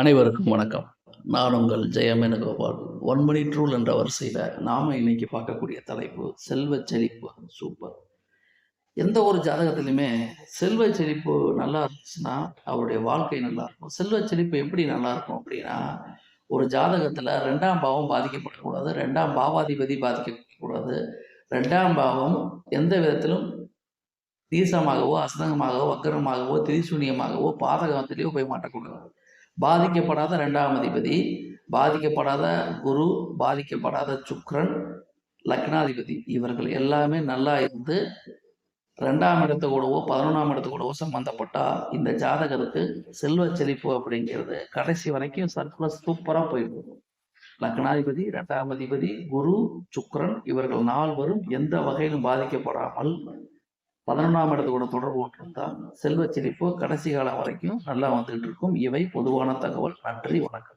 அனைவருக்கும் வணக்கம். நான் உங்கள் ஜெயமேனுகோபால். ஒன் மினிட் ரூல் என்ற வரிசையில் நாம் இன்னைக்கு பார்க்கக்கூடிய தலைப்பு செல்வச் செழிப்பு. சூப்பர். எந்த ஒரு ஜாதகத்திலுமே செல்வச் செழிப்பு நல்லா இருந்துச்சுன்னா அவருடைய வாழ்க்கை நல்லா இருக்கும். செல்வச் செழிப்பு எப்படி நல்லா இருக்கும் அப்படின்னா ஒரு ஜாதகத்தில் ரெண்டாம் பாவம் பாதிக்கப்படக்கூடாது ரெண்டாம் பாவாதிபதி பாதிக்கக்கூடாது ரெண்டாம் பாவம் எந்த விதத்திலும் தீசமாகவோ அசதங்கமாகவோ வக்கரமாகவோ திரிசூனியமாகவோ பாதகத்திலேயோ போய் மாட்டக்கூடாது. பாதிக்கப்படாத ரெண்டாம் அதிபதி பாதிக்கப்படாத குரு பாதிக்கப்படாத சுக்ரன் லக்னாதிபதி. இவர்கள் எல்லாமே நல்லா இருந்து ரெண்டாம் இடத்து கூடவோ பதினொன்றாம் இடத்து கூடவோ சம்பந்தப்பட்டா இந்த ஜாதகருக்கு செல்வ செழிப்பு அப்படிங்கிறது கடைசி வரைக்கும் சர்க்குலர் சூப்பராக போயிடும். லக்னாதிபதி ரெண்டாம் அதிபதி குரு சுக்ரன் இவர்கள் நால்வரும் எந்த வகையிலும் பாதிக்கப்படாமல் பதினொன்றாம் இடத்தோட கூட தொடர்பு கொண்டிருந்தால் செல்வ செழிப்பு கடைசி காலம் வரைக்கும் நல்லா வந்துகிட்டு இருக்கும். இவை பொதுவான தகவல். நன்றி வணக்கம்.